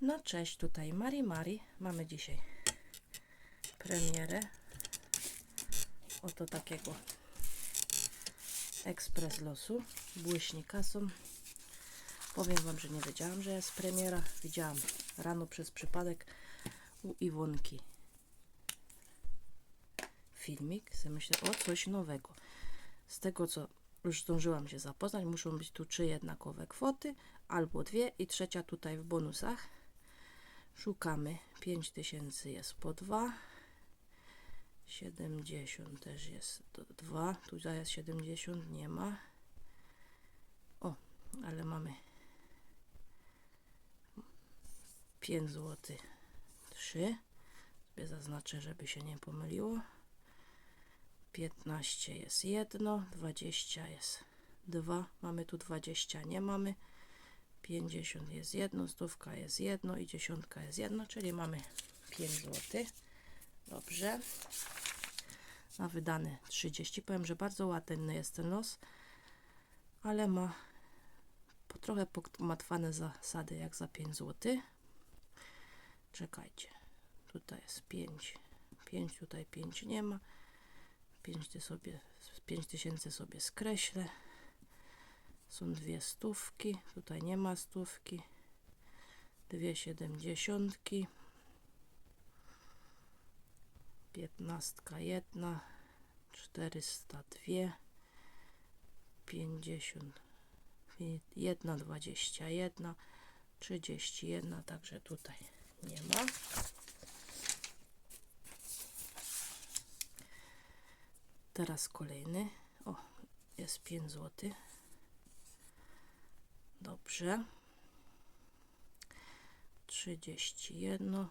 No cześć, tutaj Mari Mari. Mamy dzisiaj premierę. Oto takiego ekspres losu. Błyśni kasą. Powiem Wam, że nie wiedziałam, że jest premiera. Widziałam rano przez przypadek u Iwonki filmik. Sobie myślę, o coś nowego. Z tego, co już zdążyłam się zapoznać, muszą być tu trzy jednakowe kwoty, albo dwie i trzecia tutaj w bonusach. Szukamy. 5000 jest po 2. 70 też jest 2. Tutaj jest 70, nie ma. O, ale mamy 5 zł 3. Sobie zaznaczę, żeby się nie pomyliło. 15 jest jedno, 20 jest 2. Mamy tu 20, nie mamy. 50 jest jedno, stówka jest jedno i dziesiątka jest jedno, czyli mamy 5 zł. Dobrze. Na wydane 30. Powiem, że bardzo ładny jest ten los, ale ma trochę pomatwane zasady jak za 5 zł. Czekajcie. Tutaj jest 5. 5 tutaj 5 nie ma. 5 ty sobie 5000 sobie skreślę. Są dwie stówki, tutaj nie ma stówki, dwie siedemdziesiątki, piętnastka jedna, czterysta dwie, pięćdziesiąt jedna, dwadzieścia jedna, trzydzieści jedna, także tutaj nie ma. Teraz kolejny, o jest 5 złotych. Dobrze. 31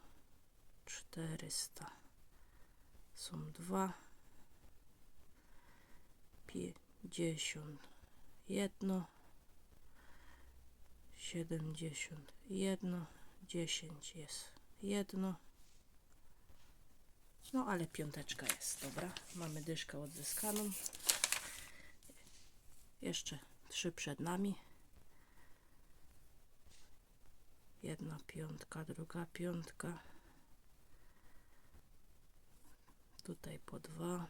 400 są 2 51 71 10 jest jedno. No ale piąteczka jest dobra. Mamy dyszkę odzyskaną. Jeszcze trzy przed nami jedna piątka, druga piątka. Tutaj po dwa.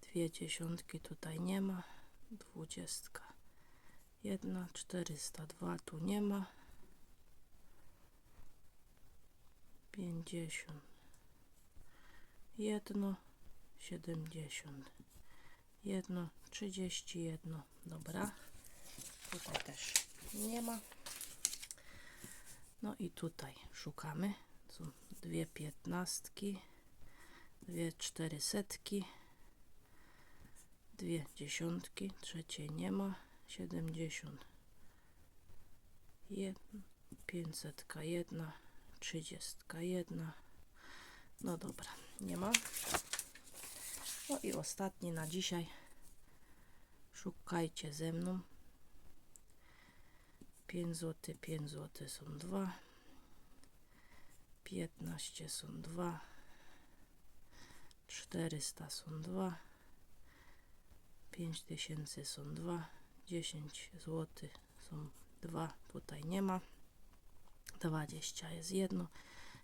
Dwie dziesiątki tutaj nie ma. Dwudziestka. Jedna, czterysta dwa tu nie ma. Pięćdziesiąt. Jedno. Siedemdziesiąt jedno, 31, dobra. Tutaj też nie ma. No i tutaj szukamy. Są dwie piętnastki, dwie cztery setki, dwie dziesiątki, trzeciej nie ma, 70, jedna, pięćsetka jedna, trzydziestka jedna. No dobra, nie ma. No i ostatni na dzisiaj. Szukajcie ze mną. 5 zł, 5 zł są 2. 15 są 2. 400 są 2. 5000 są 2. 10 zł są 2. Tutaj nie ma. 20 jest jedno.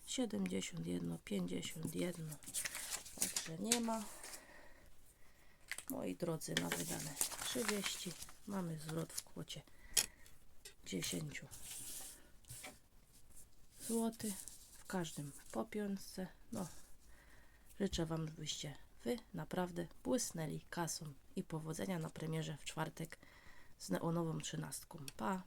71, 51. Także nie ma. Moi drodzy, na wydane 30 mamy zwrot w kwocie 10 zł. W każdym po piątce. No, życzę Wam, żebyście Wy naprawdę błysnęli kasą i powodzenia na premierze w czwartek z neonową trzynastką. Pa!